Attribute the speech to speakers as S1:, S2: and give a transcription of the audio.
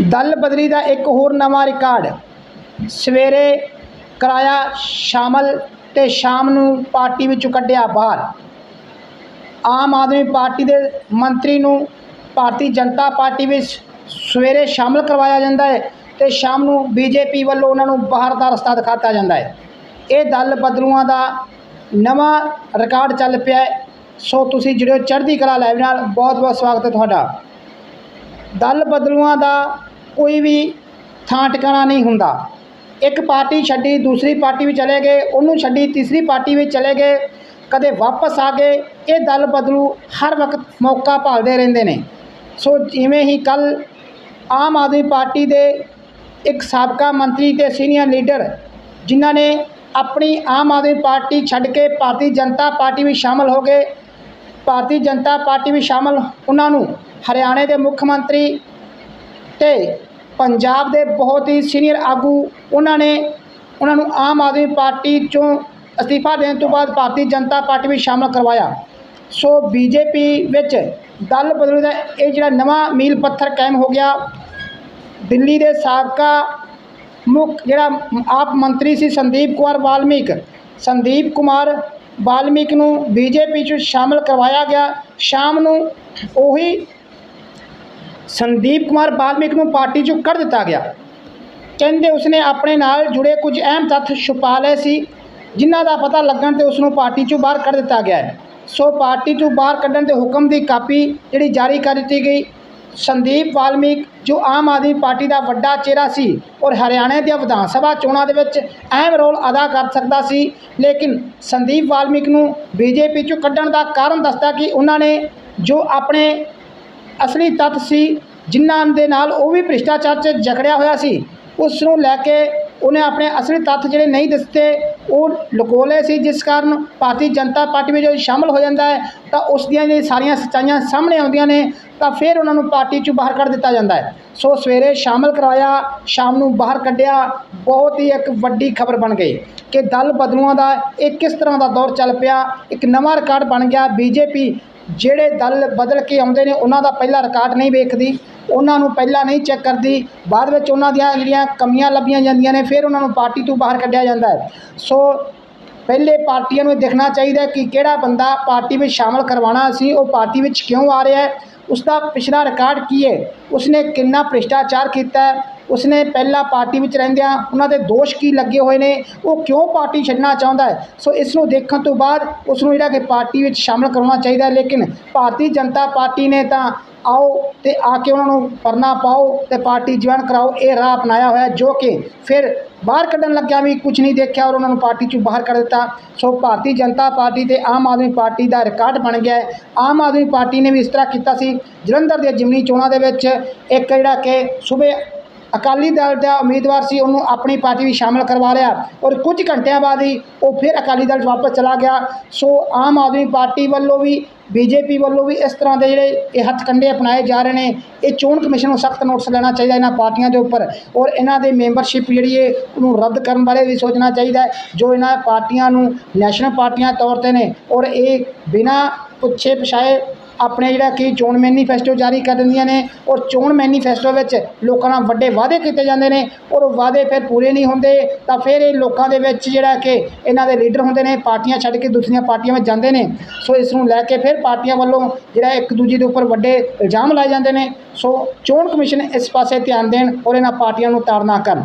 S1: ਦਲ ਬਦਲੀ ਦਾ ਇੱਕ ਹੋਰ ਨਵਾਂ ਰਿਕਾਰਡ। ਸਵੇਰੇ ਕਰਾਇਆ ਸ਼ਾਮਲ ਤੇ ਸ਼ਾਮ ਨੂੰ ਪਾਰਟੀ ਵਿੱਚੋਂ ਕੱਢਿਆ ਬਾਹਰ। ਆਮ ਆਦਮੀ ਪਾਰਟੀ ਦੇ ਮੰਤਰੀ ਨੂੰ ਭਾਰਤੀ ਜਨਤਾ ਪਾਰਟੀ ਵਿੱਚ ਸਵੇਰੇ ਸ਼ਾਮਲ ਕਰਵਾਇਆ ਜਾਂਦਾ ਹੈ ਤੇ ਸ਼ਾਮ ਨੂੰ ਬੀਜੇਪੀ ਵੱਲੋਂ ਉਹਨਾਂ ਨੂੰ ਬਾਹਰ ਦਾ ਰਸਤਾ ਦਿਖਾਤਾ ਜਾਂਦਾ ਹੈ। ਇਹ ਦਲ ਬਦਲੂਆਂ ਦਾ ਨਵਾਂ ਰਿਕਾਰਡ ਚੱਲ ਪਿਆ ਸੋ ਤੁਸੀਂ ਜਿਹੜੇ ਚੜ੍ਹਦੀ ਕਲਾ ਲਾਈਵ ਨਾਲ। ਬਹੁਤ ਬਹੁਤ ਸਵਾਗਤ ਹੈ ਤੁਹਾਡਾ। ਦਲ ਬਦਲੂਆਂ ਦਾ ਕੋਈ ਵੀ ਥਾਂ ਟਿਕਾਣਾ ਨਹੀਂ ਹੁੰਦਾ। ਇੱਕ ਪਾਰਟੀ ਛੱਡੀ, ਦੂਸਰੀ ਪਾਰਟੀ ਵਿੱਚ ਚਲੇ ਗਏ, ਉਹਨੂੰ ਛੱਡੀ, ਤੀਸਰੀ ਪਾਰਟੀ ਵਿੱਚ ਚਲੇ ਗਏ, ਕਦੇ ਵਾਪਸ ਆ ਗਏ, ਇਹ ਦਲ ਬਦਲੂ ਹਰ ਵਕਤ ਮੌਕਾ ਭਾਲਦੇ ਰਹਿੰਦੇ ਨੇ। ਸੋ ਜਿਵੇਂ ਹੀ ਕੱਲ ਆਮ ਆਦਮੀ ਪਾਰਟੀ ਦੇ ਇੱਕ ਸਾਬਕਾ ਮੰਤਰੀ ਤੇ ਸੀਨੀਅਰ ਲੀਡਰ, ਜਿਨ੍ਹਾਂ ਨੇ ਆਪਣੀ ਆਮ ਆਦਮੀ ਪਾਰਟੀ ਛੱਡ ਕੇ ਭਾਰਤੀ ਜਨਤਾ ਪਾਰਟੀ ਵਿੱਚ ਸ਼ਾਮਲ ਹੋ ਗਏ, ਭਾਰਤੀ ਜਨਤਾ ਪਾਰਟੀ ਵਿੱਚ ਸ਼ਾਮਲ, ਉਹਨਾਂ ਨੂੰ ਹਰਿਆਣੇ ਦੇ ਮੁੱਖ ਮੰਤਰੀ ਤੇ ਪੰਜਾਬ ਦੇ ਬਹੁਤ ਹੀ ਸੀਨੀਅਰ ਆਗੂ, ਉਹਨਾਂ ਨੇ, ਉਹਨਾਂ ਨੂੰ ਆਮ ਆਦਮੀ ਪਾਰਟੀ ਚੋਂ ਅਸਤੀਫਾ ਦੇਣ ਤੋਂ ਬਾਅਦ ਭਾਰਤੀ ਜਨਤਾ ਪਾਰਟੀ ਵਿੱਚ ਸ਼ਾਮਲ ਕਰਵਾਇਆ। ਸੋ ਬੀਜੇਪੀ ਵਿੱਚ ਦਲ ਬਦਲੂ ਦਾ ਇਹ ਜਿਹੜਾ ਨਵਾਂ ਮੀਲ ਪੱਥਰ ਕਾਇਮ ਹੋ ਗਿਆ, ਦਿੱਲੀ ਦੇ ਸਾਬਕਾ ਮੁੱਖ ਜਿਹੜਾ ਆਪ ਮੰਤਰੀ ਸੀ ਸੰਦੀਪ ਕੁਮਾਰ ਵਾਲਮੀਕ, ਸੰਦੀਪ ਕੁਮਾਰ ਵਾਲਮੀਕ ਨੂੰ ਬੀਜੇਪੀ 'ਚ ਸ਼ਾਮਲ ਕਰਵਾਇਆ ਗਿਆ। ਸ਼ਾਮ ਨੂੰ ਉਹੀ ਸੰਦੀਪ ਕੁਮਾਰ ਵਾਲਮੀਕ ਨੂੰ ਪਾਰਟੀ 'ਚੋਂ ਕੱਢ ਦਿੱਤਾ ਗਿਆ। ਕਹਿੰਦੇ ਉਸਨੇ ਆਪਣੇ ਨਾਲ ਜੁੜੇ ਕੁਝ ਅਹਿਮ ਤੱਥ ਛੁਪਾ ਲਏ ਸੀ, ਜਿਨ੍ਹਾਂ ਦਾ ਪਤਾ ਲੱਗਣ ਤੇ ਉਸ ਨੂੰ ਪਾਰਟੀ 'ਚੋਂ ਬਾਹਰ ਕੱਢ ਦਿੱਤਾ ਗਿਆ ਹੈ। ਸੋ ਪਾਰਟੀ 'ਚੋਂ ਬਾਹਰ ਕੱਢਣ ਦੇ ਹੁਕਮ ਦੀ ਕਾਪੀ ਜਿਹੜੀ ਜਾਰੀ ਕਰ ਦਿੱਤੀ ਗਈ, ਸੰਦੀਪ ਵਾਲਮੀਕ ਜੋ ਆਮ ਆਦਮੀ ਪਾਰਟੀ ਦਾ ਵੱਡਾ ਚਿਹਰਾ ਸੀ ਔਰ ਹਰਿਆਣੇ ਦੀਆਂ ਵਿਧਾਨ ਸਭਾ ਚੋਣਾਂ ਦੇ ਵਿੱਚ ਅਹਿਮ ਰੋਲ ਅਦਾ ਕਰ ਸਕਦਾ ਸੀ, ਲੇਕਿਨ ਸੰਦੀਪ ਵਾਲਮੀਕ ਨੂੰ ਬੀਜੇਪੀ 'ਚੋਂ ਕੱਢਣ ਦਾ ਕਾਰਨ ਦੱਸਦਾ ਕਿ ਉਹਨਾਂ ਨੇ ਜੋ ਆਪਣੇ ਅਸਲੀ ਤੱਤ ਸੀ ਜਿਨ੍ਹਾਂ ਦੇ ਨਾਲ ਉਹ ਵੀ ਭ੍ਰਿਸ਼ਟਾਚਾਰ 'ਚ ਜਕੜਿਆ ਹੋਇਆ ਸੀ। ਉਸ ਨੂੰ ਲੈ ਕੇ ਉਹਨੇ ਆਪਣੇ ਅਸਲੀ ਤੱਥ ਜਿਹੜੇ ਨਹੀਂ ਦਿੱਤੇ ਉਹ ਲੁਕੋ ਲਏ ਸੀ। ਜਿਸ ਕਾਰਨ ਭਾਰਤੀ ਜਨਤਾ ਪਾਰਟੀ ਵਿੱਚ ਜਦੋਂ ਸ਼ਾਮਲ ਹੋ ਜਾਂਦਾ ਹੈ, ਤਾਂ ਉਸ ਦੀਆਂ ਜਿਹੜੀਆਂ ਸਾਰੀਆਂ ਸੱਚਾਈਆਂ ਸਾਹਮਣੇ ਆਉਂਦੀਆਂ ਨੇ, ਤਾਂ ਫਿਰ ਉਹਨਾਂ ਨੂੰ ਪਾਰਟੀ 'ਚੋਂ ਬਾਹਰ ਕੱਢ ਦਿੱਤਾ ਜਾਂਦਾ ਹੈ। ਸੋ ਸਵੇਰੇ ਸ਼ਾਮਲ ਕਰਵਾਇਆ, ਸ਼ਾਮ ਨੂੰ ਬਾਹਰ ਕੱਢਿਆ, ਬਹੁਤ ਹੀ ਇੱਕ ਵੱਡੀ ਖਬਰ ਬਣ ਗਈ ਕਿ ਦਲ ਬਦਲੂਆਂ ਦਾ ਇਹ ਕਿਸ ਤਰ੍ਹਾਂ ਦਾ ਦੌਰ ਚੱਲ ਪਿਆ, ਇੱਕ ਨਵਾਂ ਰਿਕਾਰਡ ਬਣ ਗਿਆ। ਬੀਜੇਪੀ ਜਿਹੜੇ ਦਲ ਬਦਲ ਕੇ ਆਉਂਦੇ ਨੇ, ਉਹਨਾਂ ਦਾ ਪਹਿਲਾ ਰਿਕਾਰਡ ਨਹੀਂ ਵੇਖਦੀ, ਉਹਨਾਂ ਨੂੰ ਪਹਿਲਾਂ ਨਹੀਂ ਚੈੱਕ ਕਰਦੀ, ਬਾਅਦ ਵਿੱਚ ਉਹਨਾਂ ਦੀਆਂ ਜਿਹੜੀਆਂ ਕਮੀਆਂ ਲੱਭੀਆਂ ਜਾਂਦੀਆਂ ਨੇ, ਫਿਰ ਉਹਨਾਂ ਨੂੰ ਪਾਰਟੀ ਤੋਂ ਬਾਹਰ ਕੱਢਿਆ ਜਾਂਦਾ ਹੈ। ਸੋ ਪਹਿਲੇ ਪਾਰਟੀਆਂ ਨੂੰ ਦੇਖਣਾ ਚਾਹੀਦਾ ਕਿ ਕਿਹੜਾ ਬੰਦਾ ਪਾਰਟੀ ਵਿੱਚ ਸ਼ਾਮਲ ਕਰਵਾਉਣਾ ਸੀ, ਉਹ ਪਾਰਟੀ ਵਿੱਚ ਕਿਉਂ ਆ ਰਿਹਾ ਹੈ ਉਸ ਦਾ ਪਿਛਲਾ ਰਿਕਾਰਡ ਕੀ ਹੈ, ਉਸਨੇ ਕਿੰਨਾ ਭ੍ਰਿਸ਼ਟਾਚਾਰ ਕੀਤਾ ਹੈ ਉਸਨੇ ਪਹਿਲਾਂ ਪਾਰਟੀ ਵਿੱਚ ਰਹਿੰਦਿਆਂ ਉਹਨਾਂ ਦੇ ਦੋਸ਼ ਕੀ ਲੱਗੇ ਹੋਏ ਨੇ, ਉਹ ਕਿਉਂ ਪਾਰਟੀ ਛੱਡਣਾ ਚਾਹੁੰਦਾ ਹੈ? ਸੋ ਇਸ ਨੂੰ ਦੇਖਣ ਤੋਂ ਬਾਅਦ ਉਸ ਨੂੰ ਜਿਹੜਾ ਕਿ ਪਾਰਟੀ ਵਿੱਚ ਸ਼ਾਮਲ ਕਰਵਾਉਣਾ ਚਾਹੀਦਾ ਲੇਕਿਨ ਭਾਰਤੀ ਜਨਤਾ ਪਾਰਟੀ ਨੇ ਤਾਂ ਆਓ ਤੇ ਆ ਕੇ ਉਹਨਾਂ ਨੂੰ ਪਰਨਾ ਪਾਓ ਤੇ ਪਾਰਟੀ ਜੁਆਇਨ ਕਰਾਓ, ਇਹ ਰਾਹ ਅਪਣਾਇਆ ਹੋਇਆ ਜੋ ਕਿ ਫਿਰ ਬਾਹਰ ਕੱਢਣ ਲੱਗਿਆ ਵੀ ਕੁਝ ਨਹੀਂ ਦੇਖਿਆ ਔਰ ਉਹਨਾਂ ਨੂੰ ਪਾਰਟੀ ਚੋਂ ਬਾਹਰ ਕਰ ਦਿੱਤਾ। ਸੋ ਭਾਰਤੀ ਜਨਤਾ ਪਾਰਟੀ ਤੇ ਆਮ ਆਦਮੀ ਪਾਰਟੀ ਦਾ ਰਿਕਾਰਡ ਬਣ ਗਿਆ ਹੈ। ਆਮ ਆਦਮੀ ਪਾਰਟੀ ਨੇ ਵੀ ਇਸ ਤਰ੍ਹਾਂ ਕੀਤਾ ਸੀ। ਜਲੰਧਰ ਦੇ ਜਿਮਨੀ ਚੋਣਾਂ ਦੇ ਵਿੱਚ ਇੱਕ ਜਿਹੜਾ ਕਿ ਸੂਬੇ ਅਕਾਲੀ ਦਲ ਦਾ ਉਮੀਦਵਾਰ ਸੀ, ਉਹਨੂੰ ਆਪਣੀ ਪਾਰਟੀ ਵਿੱਚ ਸ਼ਾਮਲ ਕਰਵਾ ਲਿਆ ਔਰ ਕੁਝ ਘੰਟਿਆਂ ਬਾਅਦ ਹੀ ਉਹ ਫਿਰ ਅਕਾਲੀ ਦਲ ਵਾਪਸ ਚਲਾ ਗਿਆ। ਸੋ ਆਮ ਆਦਮੀ ਪਾਰਟੀ ਵੱਲੋਂ ਵੀ, ਬੀਜੇਪੀ ਵੱਲੋਂ ਵੀ ਇਸ ਤਰ੍ਹਾਂ ਦੇ ਜਿਹੜੇ ਇਹ ਹੱਥਕੰਡੇ ਅਪਣਾਏ ਜਾ ਰਹੇ ਨੇ, ਇਹ ਚੋਣ ਕਮਿਸ਼ਨ ਨੂੰ ਸਖਤ ਨੋਟਿਸ ਲੈਣਾ ਚਾਹੀਦਾ ਇਹਨਾਂ ਪਾਰਟੀਆਂ ਦੇ ਉੱਪਰ ਔਰ ਇਹਨਾਂ ਦੇ ਮੈਂਬਰਸ਼ਿਪ ਜਿਹੜੀ ਹੈ ਉਹਨੂੰ ਰੱਦ ਕਰਨ ਬਾਰੇ ਵੀ ਸੋਚਣਾ ਚਾਹੀਦਾ ਜੋ ਇਹਨਾਂ ਪਾਰਟੀਆਂ ਨੂੰ ਨੈਸ਼ਨਲ ਪਾਰਟੀਆਂ ਤੌਰ ਤੇ ਨੇ ਔਰ ਇਹ ਬਿਨਾਂ ਪੁੱਛੇ ਪਛਾਏ ਆਪਣੇ ਜਿਹੜਾ ਕਿ ਚੋਣ ਮੈਨੀਫੈਸਟੋ ਜਾਰੀ ਕਰ ਦਿੰਦੀਆਂ ਨੇ ਔਰ ਚੋਣ ਮੈਨੀਫੈਸਟੋ ਵਿੱਚ ਲੋਕਾਂ ਨਾਲ ਵੱਡੇ ਵਾਅਦੇ ਕੀਤੇ ਜਾਂਦੇ ਨੇ ਔਰ ਉਹ ਵਾਅਦੇ ਫਿਰ ਪੂਰੇ ਨਹੀਂ ਹੁੰਦੇ, ਤਾਂ ਫਿਰ ਇਹ ਲੋਕਾਂ ਦੇ ਵਿੱਚ ਜਿਹੜਾ ਕਿ ਇਹਨਾਂ ਦੇ ਲੀਡਰ ਹੁੰਦੇ ਨੇ, ਪਾਰਟੀਆਂ ਛੱਡ ਕੇ ਦੂਸਰੀਆਂ ਪਾਰਟੀਆਂ ਵਿੱਚ ਜਾਂਦੇ ਨੇ। ਸੋ ਇਸ ਨੂੰ ਲੈ ਕੇ ਫਿਰ ਪਾਰਟੀਆਂ ਵੱਲੋਂ ਜਿਹੜਾ ਇੱਕ ਦੂਜੇ ਦੇ ਉੱਪਰ ਵੱਡੇ ਇਲਜ਼ਾਮ ਲਾਏ ਜਾਂਦੇ ਨੇ। ਸੋ ਚੋਣ ਕਮਿਸ਼ਨ ਇਸ ਪਾਸੇ ਧਿਆਨ ਦੇਣ ਔਰ ਇਹਨਾਂ ਪਾਰਟੀਆਂ ਨੂੰ ਤਾੜਨਾ ਕਰਨ।